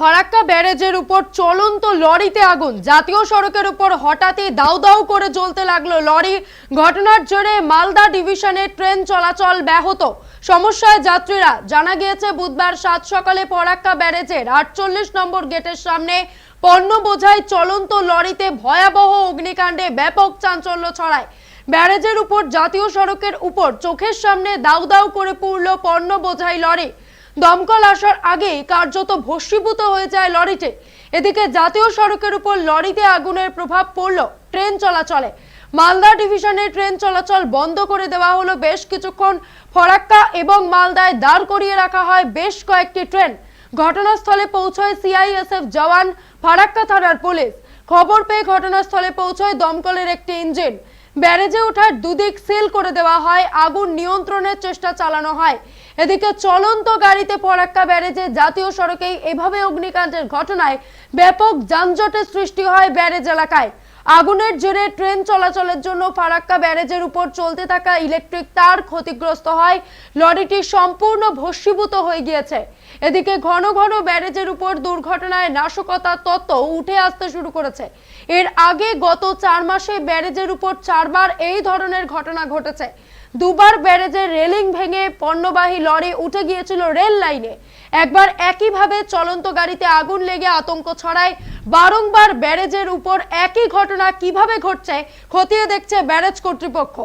ফারাক্কা ব্যারেজের উপর চলন্ত লরিতে আগুন। জাতীয় সড়কের উপর হঠাৎই দাউ দাউ করে জ্বলতে লাগল লরি। ঘটনার জেরে মালদা ডিভিশনে ট্রেন চলাচল ব্যাহত। সমস্যায় যাত্রীরা, জানা গিয়েছে বুধবার সাত সকালে ফরাক্কা ব্যারেজের আটচল্লিশ নম্বর গেটের সামনে পণ্য বোঝাই চলন্ত লরিতে ভয়াবহ অগ্নিকাণ্ডে ব্যাপক চাঞ্চল্য ছড়ায়। ব্যারেজের উপর জাতীয় সড়কের উপর চোখের সামনে দাউ দাউ করে পুড়ল পণ্য বোঝাই লরি। দমকল আসার আগেই কার্যত ভস্মীভূত হয়ে যায় লরিটি। এদিকে জাতীয় সড়কের উপর লরিতে আগুনের প্রভাব পড়ল ট্রেন চলাচলে। মালদা ডিভিশনে ট্রেন চলাচল বন্ধ করে দেওয়া হলো বেশ কিছুক্ষণ। ফরাক্কা এবং মালদায় দাঁড় করিয়ে রাখা হয় বেশ কয়েকটি ট্রেন। ঘটনাস্থলে পৌঁছয় সিআইএসএফ জওয়ান ফারাক্কা থানার পুলিশ। খবর পেয়ে ঘটনাস্থলে পৌঁছয় দমকলের একটি ইঞ্জিন। ব্যারেজে ওঠার দুদিক সিল করে দেওয়া হয়, আগুন নিয়ন্ত্রণের চেষ্টা চালানো হয়। এদিকে চলন্ত গাড়িতে পরাক্কা ব্যারেজে জাতীয় সড়কেই এভাবে অগ্নিকাণ্ডের ঘটনায় ব্যাপক যানজটের সৃষ্টি হয় ব্যারেজ এলাকায়। আগুনের জেরে ট্রেন চলাচলের জন্য ফারাক্কা ব্যারেজের উপর চলতে থাকা ইলেকট্রিক তার ক্ষতিগ্রস্ত হয়। লরিটি সম্পূর্ণ ভস্মীভূত হয়ে গিয়েছে। এদিকে ঘন ঘন ব্যারেজের উপর দুর্ঘটনায় নাশকতার তত্ত্ব উঠে আসতে শুরু করেছে। এর আগে গত চার মাসে ব্যারেজের উপর চারবার এই ধরনের ঘটনা ঘটেছে। দুবার ব্যারেজের রেলিং ভেঙে পণ্যবাহী লরি উঠে গিয়েছিল রেল লাইনে। একবার একইভাবে চলন্ত গাড়িতে আগুন লেগে আতঙ্ক ছড়ায়। বারংবার ব্যারেজের উপর একই ঘটনা কীভাবে ঘটছে খতিয়ে দেখছে ব্যারেজ কর্তৃপক্ষ